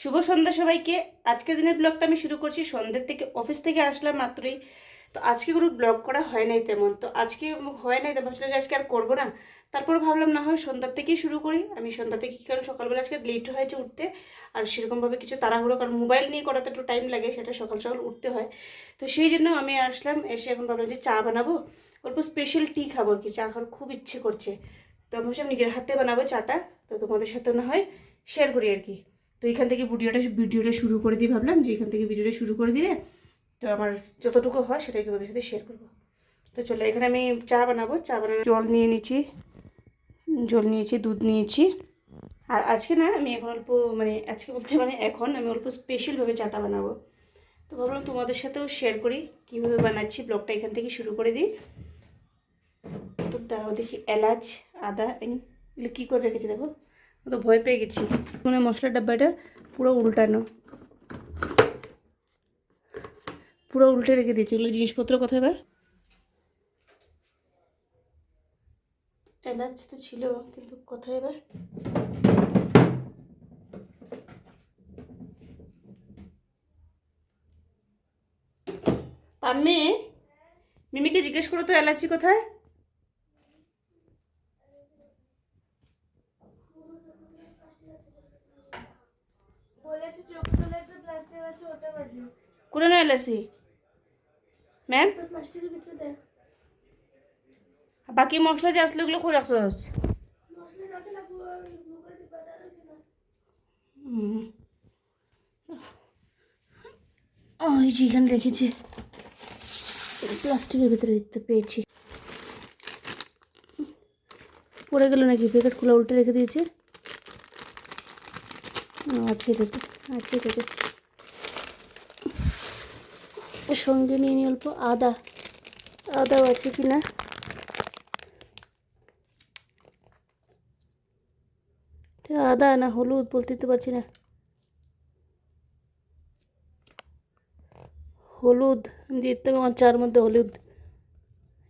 শুভ সন্ধ্যা সবাইকে। আজকের দিনের ব্লগটা আমি শুরু করছি। সন্ধ্যের থেকে অফিস থেকে আসলাম মাত্রই। তো আজকে কোনো ব্লগ করা হয় নাই তেমন। তো আজকে হয় নাই, তো ভাবছিলাম যে আজকে আর করব না। তারপর ভাবলাম না হয় সন্ধ্যার থেকেই শুরু করি। আমি সন্ধ্যা থেকে কারণ সকালবেলা আজকে লেট হয়েছে উঠতে। আর সেরকমভাবে কিছু তাড়াহুড়ো কারণ মোবাইল নিয়ে করাতে একটু টাইম লাগে, সেটা সকাল সকাল উঠতে হয়। তো সেই জন্য আমি আসলাম, এসে এখন ভাবলাম যে চা বানাবো। অল্প স্পেশাল টি খাব কি। চা খাওয়ার খুব ইচ্ছে করছে। তো আমি নিজের হাতে বানাবো চাটা। তো তোমাদের সাথে না হয় শেয়ার করি আর কি। তো এখান থেকে ভিডিওটা ভিডিওটা শুরু করে দিই ভাবলাম যে এখান থেকে ভিডিওটা শুরু করে দিলে তো আমার যতটুকু হয় সেটাই তোমাদের সাথে শেয়ার করব। তো চলো এখানে আমি চা বানাবো, চা বানানো জল নিয়ে নিচ্ছি, জল নিয়েছি, দুধ নিয়েছি। আর আজকে না আমি এখন অল্প মানে আজকে বলতে মানে এখন আমি অল্প স্পেশালভাবে চাটা বানাবো। তো ভাবলাম তোমাদের সাথেও শেয়ার করি, কীভাবে বানাচ্ছি ব্লগটা এখান থেকে শুরু করে দিই। তো দাঁড়াও দেখি এলাচ, আদা এগুলো কী করে রেখেছি দেখো। তো ভয় পেয়ে গেছি। মানে মশলার ডাব্বাটা পুরো উল্টানো। পুরো উল্টে রেখে দিয়েছি। এগুলো জিনিসপত্র কোথায় এবার? এলাচ তো ছিল, কিন্তু কোথায় এবার? পাম্মি মিমিকে জিজ্ঞেস করো তো এলাচি কোথায়? করে না এলাচি ম্যাম বাকি মশলা যে আসলে ওগুলো করে রাখছো ওই যে এখানে রেখেছি প্লাস্টিকের ভিতরে তো পেয়েছি পড়ে গেল নাকি প্যাকেট খোলা উল্টে রেখে দিয়েছে ও, আছে এটাতে আছে। সঙ্গে নিয়ে নিই অল্প আদা। আদাও আছে কি না? আদা না হলুদ বলতে তো পারছি না। হলুদ দিতে আমার চার মধ্যে হলুদ।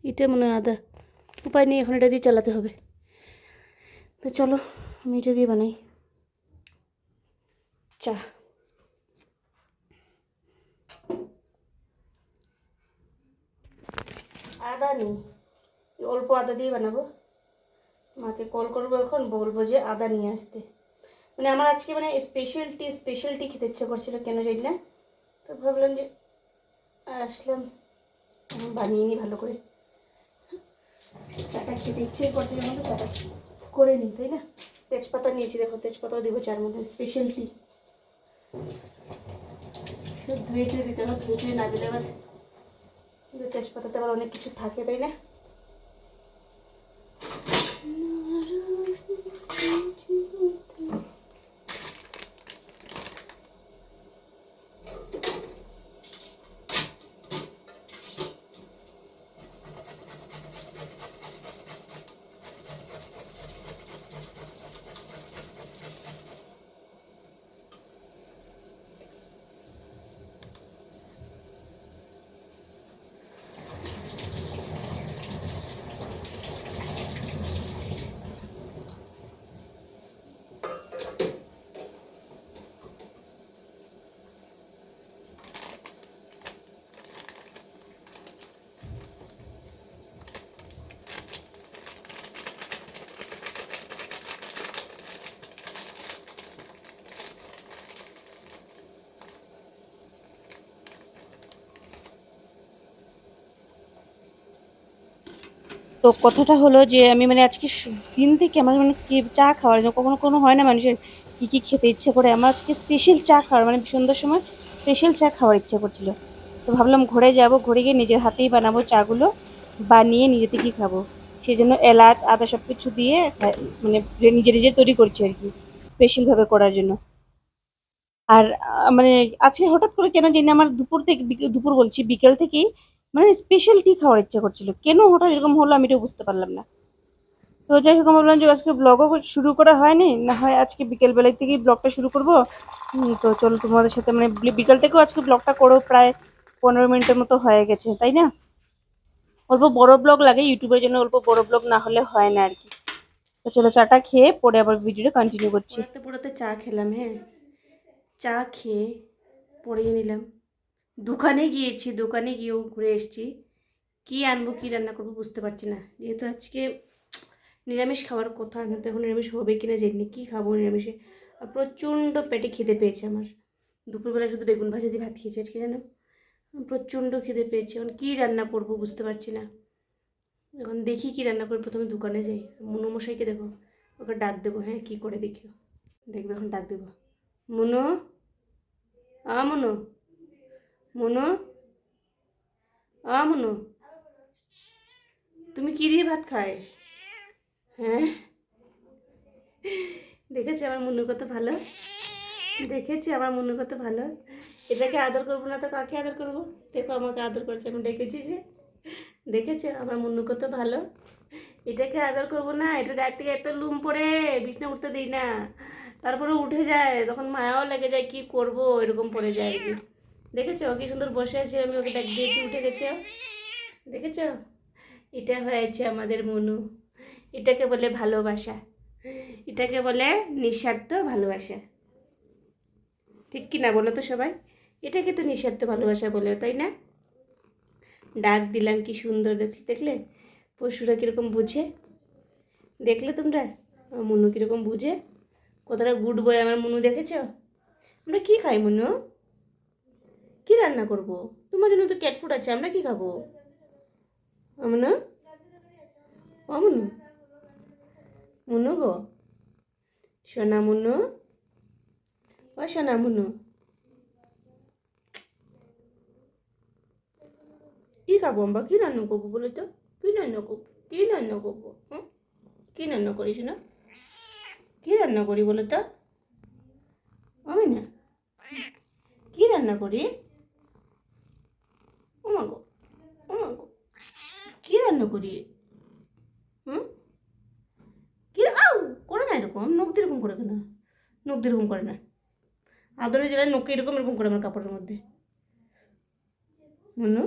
এটা মনে হয় আদা। উপায় নেই, এখন এটা দিয়ে চালাতে হবে। তো চলো, আমি এটা দিয়ে বানাই। চা আদা নেই অল্প আদা দিয়ে বানাবো। মাকে কল করব এখন, বলব যে আদা নিয়ে আসতে। মানে আমার আজকে মানে স্পেশাল টি স্পেশাল টি খেতে ইচ্ছে করছিল, কেন জানি না। তো ভাবলাম যে আসলাম। বানিয়ে নিই ভালো করে। চাটা খেতে ইচ্ছে করছে যখন চাটা করে নিই তাই না? তেজপাতা নিয়েছি, দেখো তেজপাতাও দেবো চার মধ্যে স্পেশাল টি ধুয়ে ধুয়ে দিতে হবে ধুয়ে ধুয়ে তেজপাতাতে আবার অনেক কিছু থাকে তাই না? তো কথাটা হলো যে আমি মানে আজকে দিন থেকে আমার মানে কি চা খাওয়ার জন্য কখনো কোনো হয় না মানুষের কী কী খেতে ইচ্ছে করে। আমার আজকে স্পেশাল চা খাওয়ার মানে সন্ধ্যার সময় স্পেশাল চা খাওয়ার ইচ্ছে করছিল। তো ভাবলাম ঘরে যাব, ঘরে গিয়ে নিজের হাতেই বানাবো চাগুলো, বানিয়ে নিজে থেকেই খাব। সেই জন্য এলাচ, আদা সব কিছু দিয়ে মানে নিজে নিজে তৈরি করছি আর কি স্পেশালভাবে করার জন্য। আর মানে আজকে হঠাৎ করে কেন জানি আমার দুপুর থেকে, দুপুর বলছি, বিকেল থেকেই মানে স্পেশাল টি খাওয়ার ইচ্ছা করছিল। কেন হঠাৎ এরকম হলো আমি এটা বুঝতে পারলাম না। তো যাই হোক আমি ভাবলাম যে আজকে ব্লগও শুরু করা হয়নি, না হয় আজকে বিকেল বেলায় থেকেই ব্লগটা শুরু করব। তো চলো তোমাদের সাথে মানে বিকেল থেকেও আজকে ব্লগটা করো, প্রায় পনেরো মিনিটের মতো হয়ে গেছে, তাই না? অল্প বড় ব্লগ লাগে ইউটিউবের জন্য, অল্প বড় ব্লগ না হলে হয় না আর কি। তো চলো চাটা খেয়ে পরে আবার ভিডিওটা কন্টিনিউ করছি। পড়াতে চা খেলাম হ্যাঁ। চা খেয়ে পড়িয়ে নিলাম। দোকানে গিয়েছি, দোকানে গিয়েও ঘুরে এসেছি। কী আনব, কী রান্না করব বুঝতে পারছি না। যেহেতু আজকে নিরামিষ খাওয়ার কথা কিন্তু এখন নিরামিষ হবে কি না জানি কী খাব নিরামিষে। আর প্রচণ্ড পেটে খিদে পেয়েছে আমার। দুপুরবেলা শুধু বেগুন ভাজা দিয়ে ভাত খেয়েছি আজকে, জানো? প্রচণ্ড খিদে পেয়েছে। এখন কী রান্না করব বুঝতে পারছি না। এখন দেখি কী রান্না করে, প্রথমে দোকানে যাই। মুনু মশাইকে দেখো, ওকে ডাক দেবো হ্যাঁ কী করে দেখিও। দেখবে, এখন ডাক দেবো। মুনু? আ, মুনু? মুনু? আ, মুনু। তুমি কি দিয়ে ভাত খায়? হ্যাঁ? দেখেছি আমার মুনু কত ভালো। দেখেছি আমার মুনু কত ভালো। এটাকে আদর করব না তো কাকে আদর করব? দেখো আমাকে আদর করছে, আমি ডেকেছি যে। দেখেছ আমার মুন্নু কত ভালো। এটাকে আদর করব না, এটা গায়ের থেকে এত লুম পড়ে, বিছনা উঠতে দিই না। তারপরে উঠে যায়, তখন মায়াও লেগে যায়, কি করব? এরকম পড়ে যায়। দেখেছ? কি সুন্দর বসে আছে, আমি ওকে ডাক দিয়েছি, উঠে গেছে। দেখেছ? এটা হয়েছে আমাদের মনু। এটাকে বলে ভালোবাসা। এটাকে বলে নিঃস্বার্থ ভালোবাসা। ঠিক কি না বলো তো সবাই? এটাকে তো নিঃস্বার্থ ভালোবাসা বলে তাই না? ডাক দিলাম কি সুন্দর দেখছি দেখলে? পশুরা কীরকম বুঝে? দেখলে তোমরা? মুনু কীরকম বুঝে? কতটা গুড বয় আমার মুনু দেখেছ? আমরা কি খাই মুনু? কি রান্না করব? তোমার জন্য তো ক্যাট ফুড আছে, আমরা কি খাব? আমনু? অমনু মুনু গো? সোনা মুনু? ও সোনা মুনু। কী খাব আমরা? কী রান্না করব বলে তো? কী রান্না করব? কী রান্না করব? হুম? কী রান্না করিস না কী রান্না করি বলো তো? আমি না? কী রান্না করি ওমা গো ওমা গো কী রান্না করি। হুম? কী আউ! করে না এরকম। নখ দিয়ে এরকম করে কেন? নখ দিয়ে এরকম করে না। আদরের জেলায় নখকে এরকম এরকম করে আমার কাপড়ের মধ্যে। মনু?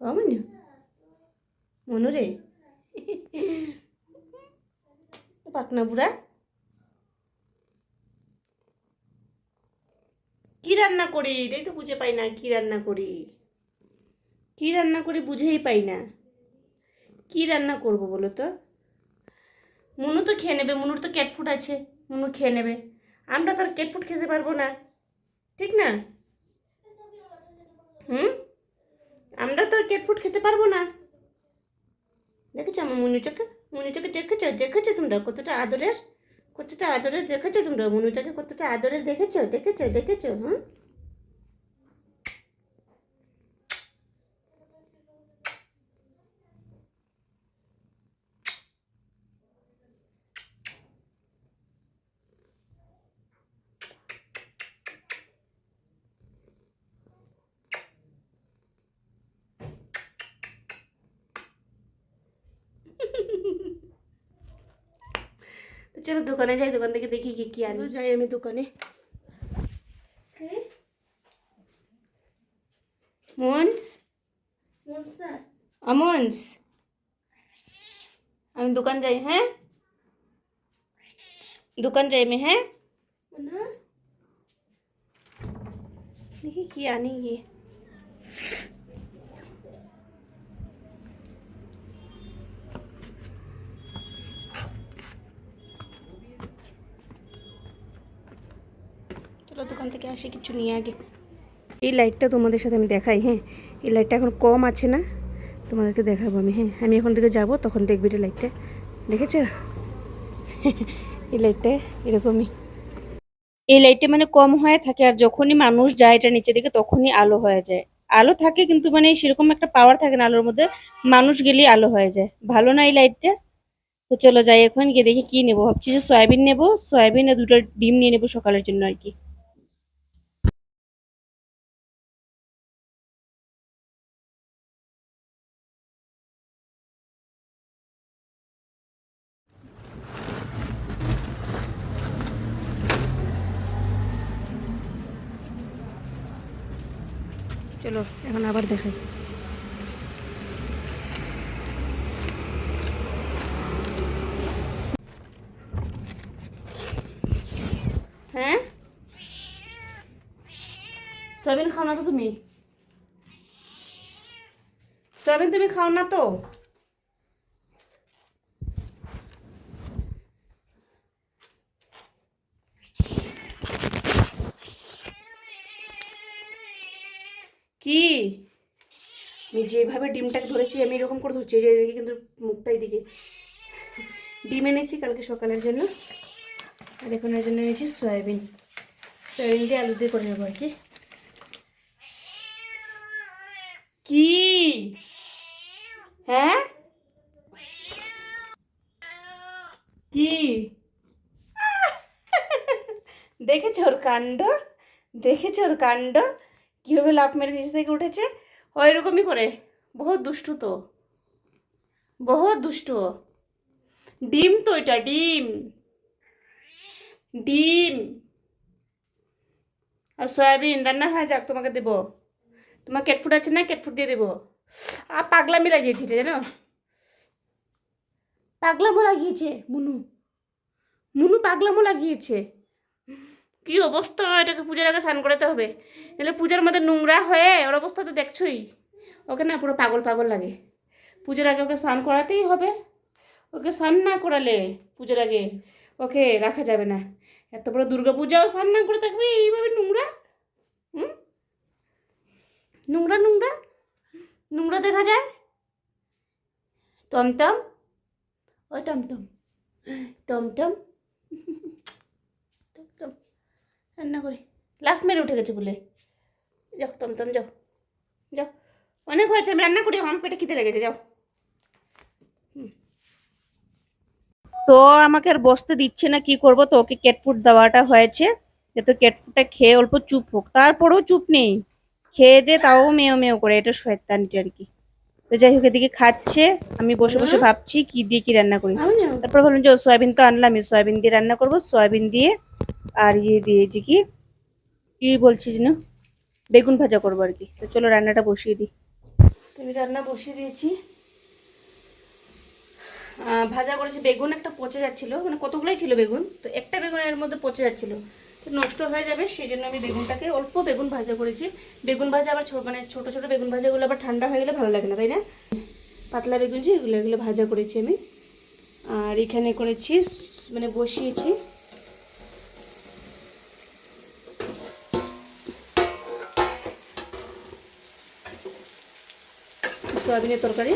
কমন মনু? রে? পাকনা বুড়া? কি রান্না করি? এটাই তো বুঝে পাই না কি রান্না করি? কি রান্না করি বুঝেই পাই না। কি রান্না করব বলো তো? মনু তো খেয়ে নেবে, মনুর তো ক্যাট ফুড আছে, মনু খেয়ে নেবে। আমরা তো আর ক্যাট ফুড খেতে পারব না, ঠিক না? হুম? আমরা তো আর ক্যাট ফুড খেতে পারব না। দেখেছ আমার মনুটাকে মনুটাকে দেখেছ? দেখেছ তোমরা কতটা আদরের? কতটা আদরের দেখেছ তোমরা? মনুটাকে কতটা আদরের দেখেছ? দেখেছ? দেখেছ? হ্যাঁ চলো দোকানে যাই দোকান থেকে দেখি কি কি আনব যাই আমি দোকানে মন্স মনসা আমন্স আমি দোকান যাই হ্যাঁ দোকান যাই আমি হ্যাঁ মনা দেখি কি আনি চলো দোকান থেকে আসি কিছু নিয়ে আগে। এই লাইটটা তোমাদের সাথে আমি দেখাই হ্যাঁ? এই লাইটটা এখন কম আছে না? তোমাদেরকে দেখাবো আমি হ্যাঁ? আমি এখন থেকে যাব তখন দেখবি এটা লাইটটা দেখেছ? এই লাইটটা এরকমই। এই লাইটটা মানে কম হয়ে থাকে আর যখনই মানুষ যায় এটা নিচে দিকে তখনই আলো হয়ে যায়। আলো থাকে কিন্তু মানে সেরকম একটা পাওয়ার থাকে না আলোর মধ্যে মানুষ গেলেই আলো হয়ে যায়। ভালো না এই লাইটটা তো চলো যাই এখন গিয়ে দেখি কি নেব। ভাবছি যে সয়াবিন নেব সয়াবিন আর দুটো ডিম নিয়ে নেব সকালের জন্য আর কি। চলো, এখন আবার দেখাই। হ্যাঁ? সয়াবিন খাও না তো তুমি? সয়াবিন তুমি খাও না তো? কি? আমি যেভাবে ডিমটাকে ধরেছি, আমি এরকম করে ধরছি যে এদিকে কিন্তু মুখটা এদিকে। ডিম এনেছি কালকে সকালের জন্য। আর এখন এর জন্য এনেছি সয়াবিন। সয়াবিন দিয়ে আলু দিয়ে করে নেব আর কি। কি? হ্যাঁ? কি? দেখেছ ওর কাণ্ড? দেখেছ ওর কাণ্ড? কীভাবে লাফ মেরে নিচে থেকে উঠেছে? ও এরকমই করে। বহুত দুষ্টু তো। বহুত দুষ্টু। ডিম তো এটা, ডিম। ডিম। আর সয়াবিন রান্না হয়ে, যাক তোমাকে দেবো। তোমার কেটফুট আছে না? কেটফুট দিয়ে দেবো। আর পাগলামি লাগিয়েছে এটা, জানো? পাগলামো লাগিয়েছে, মুনু। মুনু পাগলামো লাগিয়েছে। কি অবস্থা? এটাকে পূজার আগে স্নান করাতে হবে। নাহলে পূজার মধ্যে নোংরা হয়ে ওর অবস্থা তো দেখছোই। ওকে না পুরো পাগল পাগল লাগে। পুজোর আগে ওকে স্নান করাতেই হবে। ওকে স্নান না করালে পুজোর আগে ওকে রাখা যাবে না। এত বড় দুর্গা পূজাও স্নান না করে থাকবে, এইভাবে নোংরা? হুম? নোংরা নোংরা? নোংরা দেখা যায়? টমটম? ও টমটম। টমটম? রান্না করে। লাফ মেরে উঠে গেছে বলে। যাও টমটম যাও। যাও। অনেক হয়েছে আমি রান্না করি আমার পেটে খিদে লেগেছে যাও। তো আমাকে আর বসতে দিচ্ছে না কি করব? তো ওকে ক্যাট ফুড দেওয়াটা হয়েছে। যেহেতু ক্যাট ফুডটা খেয়ে অল্প চুপ হোক তারপরেও চুপ নেই। খেয়ে দে তাও মেয়েও মেয়েও করে এটা শয়তানিটা আর কি। তো যাই হোক এদিকে খাচ্ছে আমি বসে বসে ভাবছি কি দিয়ে কি রান্না করি। তারপর ভাবলাম যে সয়াবিন তো আনলামই সয়াবিন দিয়ে রান্না করব সয়াবিন দিয়ে আর ইয়ে দিয়েছি কি কি বলছিস না? বেগুন ভাজা করব আর কি। তো চলো রান্নাটা বসিয়ে দিই। আমি রান্না বসিয়ে দিয়েছি। ভাজা করেছি। বেগুন একটা পচে যাচ্ছিল। মানে কতগুলোই ছিল বেগুন? তো একটা বেগুন এর মধ্যে পচে যাচ্ছিল। তো নষ্ট হয়ে যাবে, সেই জন্য আমি বেগুনটাকে অল্প বেগুন ভাজা করেছি। বেগুন ভাজা আবার মানে ছোটো ছোটো বেগুন ভাজাগুলো আবার ঠান্ডা হয়ে গেলে ভালো লাগে না, তাই না? পাতলা বেগুন যে এগুলো এগুলো ভাজা করেছি আমি। আর এখানে করেছি মানে বসিয়েছি। সয়াবিনের তরকারি।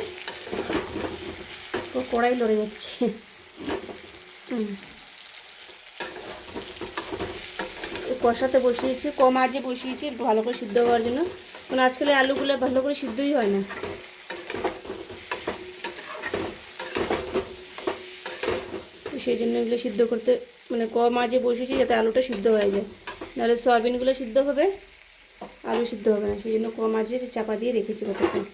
তো কড়াই লড়ে যাচ্ছে। কষাতে বসিয়েছি, কম আজে বসিয়েছি ভালো করে সিদ্ধ হওয়ার জন্য। কারণ আজকাল এই আলুগুলো ভালো করে সিদ্ধই হয় না। সেই জন্য এগুলো সিদ্ধ করতে মানে কম আজে বসিয়েছি যাতে আলুটা সিদ্ধ হয়ে যায়। নাহলে সয়াবিনগুলো সিদ্ধ হবে, আলু সিদ্ধ হবে না। সেই জন্য কম আজে চাপা দিয়ে রেখেছি কতক্ষণ।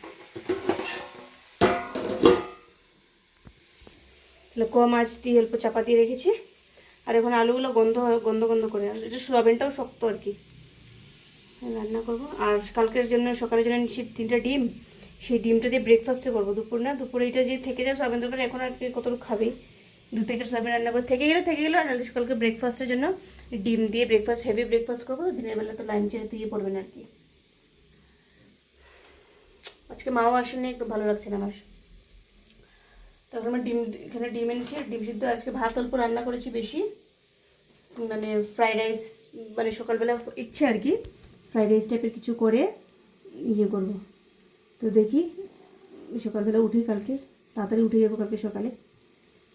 তাহলে কম আঁচ দিয়ে অল্প চাপা দিয়ে রেখেছি। আর এখন আলুগুলো গন্ধ গন্ধ গন্ধ করে। আর এটা সোয়াবিনটাও শক্ত আর কি। রান্না করব। আর কালকের জন্য, সকালের জন্য নিচ্ছি তিনটা ডিম। সেই ডিমটা দিয়ে ব্রেকফাস্টে করব। দুপুর না, দুপুরে এটা যে থেকে যায় সোয়াবিন তরকারি, এখন আর কি কতটুকু খাবে? দু প্যাকেট সোয়াবিন রান্না করে থেকে গেলে থেকে গেলে, আর সকালকে ব্রেকফাস্টের জন্য ডিম দিয়ে ব্রেকফাস্ট হেভি ব্রেকফাস্ট করব। দিনের বেলা তো লাইন ছেড়ে তুই পড়বে না আর কি। আজকে মাও আসেনি, একটু ভালো লাগছে না আমার। তারপর আমার ডিম, এখানে ডিম এনেছি ডিম সিদ্ধ আজকে ভাত অল্প রান্না করেছি বেশি। মানে ফ্রাইড রাইস মানে সকালবেলা ইচ্ছে আর কি ফ্রাইড রাইস টাইপের কিছু করে ইয়ে করব। তো দেখি, সকালবেলা উঠি কালকে, তাড়াতাড়ি উঠে যাব কালকে সকালে।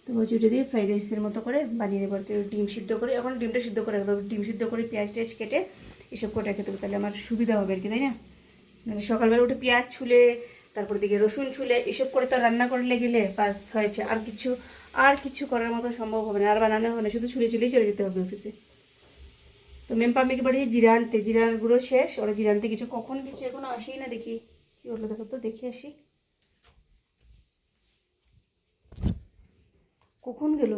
তো উঠে দিয়ে ফ্রাইড রাইসের মতো করে বানিয়ে দেবো আর ডিম সিদ্ধ করে, এখন ডিমটা সিদ্ধ করে রাখব। ডিম সিদ্ধ করে পেঁয়াজ টেয়াজ কেটে এসব করে রেখে দেবো তাহলে আমার সুবিধা হবে আর কি, তাই না? মানে সকালবেলা উঠে পেঁয়াজ ছুলে তারপর দিকে রসুন ছুলে এসব করে তো রান্না করলে গেলে বাস হয়েছে। আর কিছু আর কিছু করার মতো সম্ভব হবে না আর বানানো হবে না শুধু ছুলে ছুলেই চলে যেতে হবে অফিসে তো মেম্পামিকে বাড়ি জিরা আনতে জিরার গুঁড়ো শেষ ওরা জিরা আনতে কিছু কখন কিছু এখনও আসেই না দেখি। কি হলো দেখো তো দেখে আসি। কখন গেল?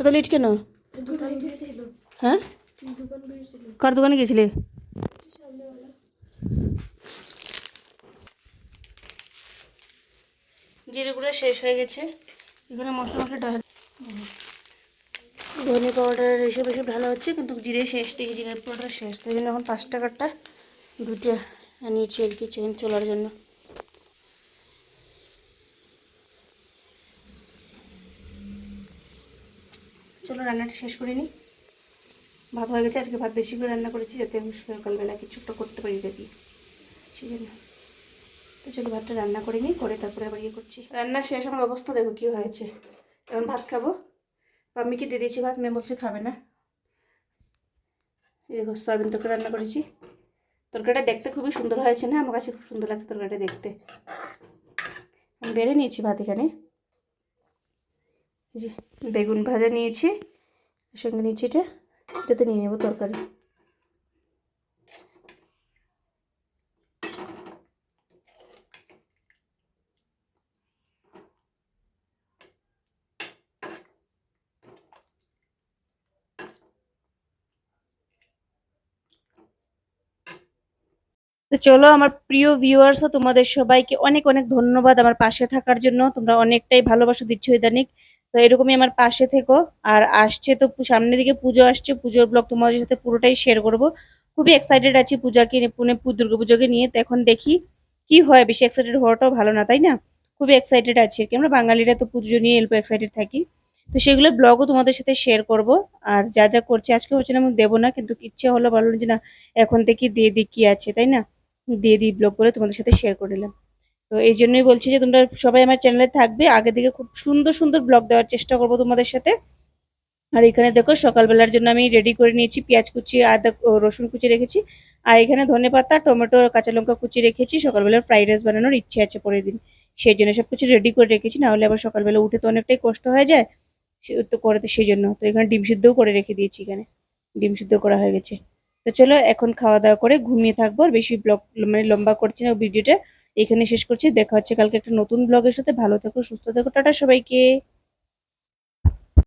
এত লেট কেন হ্যাঁ? কার দোকানে গেছিলে জিরে গুঁড়ো শেষ হয়ে গেছে। এখানে মশলা মশলা ডাল ধনে পাউডার এসব এসব ঢালা হচ্ছে কিন্তু জিরে শেষ থেকে জিরের পাউডার শেষ। তাই জন্য এখন পাঁচ টাকারটা দুটো নিয়েছি আর কি চেন চলার জন্য। চলো রান্নাটা শেষ করে নিই। ভাত হয়ে গেছে, আজকে ভাত বেশি করে রান্না করেছি, যাতে আমি সকালবেলা কিছু একটা করতে পারি দেখি সেই জন্য তো চলো, ভাতটা রান্না করে নিই, করে তারপরে আবার ইয়ে করছি। রান্না শেষ, আমার অবস্থা দেখো কী হয়েছে। এখন ভাত খাব। মাম্মিকে দিয়ে দিয়েছি ভাত, মেয়ে বলছে খাবে না। দেখো, সয়াবিন তরকারি রান্না করেছি। তরকারিটা দেখতে খুবই সুন্দর হয়েছে না? আমার কাছে খুব সুন্দর লাগছে তরকারিটা দেখতে। আমি বেড়ে নিয়েছি ভাত এখানে। যে, বেগুন ভাজা নিয়েছি, সঙ্গে নিয়েছি এটা। এটাতে নিয়ে নেব তরকারি। তো চলো আমার প্রিয় ভিউয়ার্সও তোমাদের সবাইকে অনেক অনেক ধন্যবাদ আমার পাশে থাকার জন্য। তোমরা অনেকটাই ভালোবাসা দিচ্ছ ইদানিক তো এরকমই আমার পাশে থেকো। আর আসছে তো সামনের দিকে পুজো আসছে, পুজোর ব্লগ তোমাদের সাথে পুরোটাই শেয়ার করব। খুবই এক্সাইটেড আছি পূজাকে পুনে দুর্গা পুজোকে নিয়ে। তো এখন দেখি কি হয়, বেশি এক্সাইটেড হওয়াটাও ভালো না, তাই না? খুবই এক্সাইটেড আছি আর কি। আমরা বাঙালিরা তো পুজো নিয়ে এলপো এক্সাইটেড থাকি। তো সেগুলো ব্লগও তোমাদের সাথে শেয়ার করব। আর যা যা করছে, আজকে হচ্ছে না আমি দেবো না, কিন্তু ইচ্ছে হলো ভালো যে না, এখন থেকে দিয়ে দিই কি আছে, তাই না? দিয়ে দিই ব্লগ করে তোমাদের সাথে শেয়ার করে নিলাম। তো এই জন্যই বলছি যে তোমরা সবাই আমার চ্যানেলে থাকবে। আগে থেকে খুব সুন্দর সুন্দর ব্লগ দেওয়ার চেষ্টা করব তোমাদের সাথে। আর এখানে দেখো সকালবেলার জন্য আমি রেডি করে নিয়েছি পেঁয়াজ কুচি, আদা রসুন কুচি রেখেছি। আর এখানে ধনে পাতা, টমেটো, কাঁচা লঙ্কা কুচি রেখেছি। সকালবেলার ফ্রাইড রাইস বানানোর ইচ্ছে আছে পরের দিন। সেই জন্য সব কিছু রেডি করে রেখেছি, না হলে আবার সকালবেলা উঠে তো অনেকটাই কষ্ট হয়ে যায়। তো করতে সেই জন্য। তো এখানে ডিম সিদ্ধও করে রেখে দিয়েছি এখানে। ডিম সিদ্ধ করা হয়ে গেছে। তো চলো এখন খাওয়া দাওয়া করে ঘুমিয়ে থাকব। আর বেশি ব্লগ মানে লম্বা করছি না ভিডিওটা এখানে শেষ করছি। দেখা হচ্ছে কালকে একটা নতুন ব্লগের সাথে। ভালো থেকো, সুস্থ থাকো। টাটা সবাইকে।